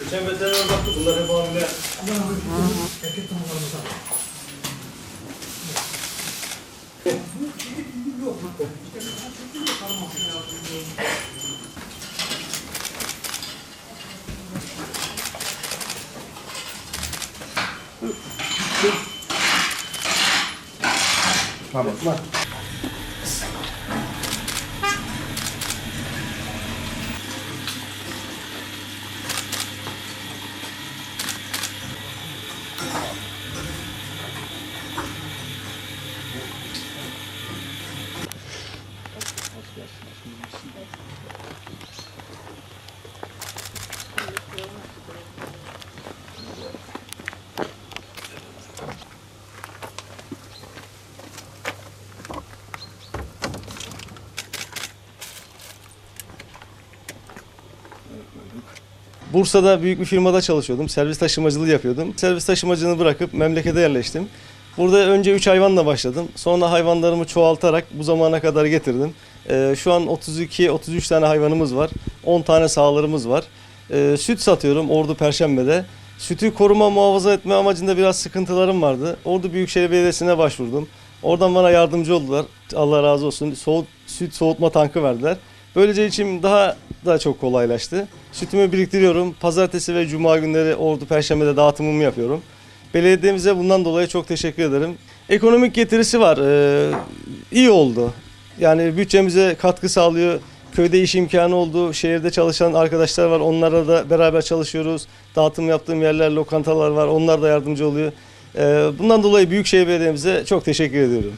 Geçen veteriner baktı bunlar hep hamile. Erkek tanımlarımızda var. Yok. İşte Bursa'da büyük bir firmada çalışıyordum. Servis taşımacılığı yapıyordum. Servis taşımacılığını bırakıp memlekete yerleştim. Burada önce 3 hayvanla başladım. Sonra hayvanlarımı çoğaltarak bu zamana kadar getirdim. Ee, şu an 32-33 tane hayvanımız var. 10 tane sağlarımız var. Ee, süt satıyorum Ordu Perşembe'de. Sütü koruma muhafaza etme amacında biraz sıkıntılarım vardı. Ordu Büyükşehir Belediyesi'ne başvurdum. Oradan bana yardımcı oldular. Allah razı olsun. Soğut, süt soğutma tankı verdiler. Böylece içim daha da çok kolaylaştı. Sütümü biriktiriyorum. Pazartesi ve cuma günleri Ordu Perşembe'de dağıtımımı yapıyorum. Belediyemize bundan dolayı çok teşekkür ederim. Ekonomik getirisi var. Ee, iyi oldu. Yani bütçemize katkı sağlıyor. Köyde iş imkanı oldu. Şehirde çalışan arkadaşlar var. Onlarla da beraber çalışıyoruz. Dağıtım yaptığım yerler, lokantalar var. Onlar da yardımcı oluyor. Ee, bundan dolayı Büyükşehir Belediye'mize çok teşekkür ediyorum.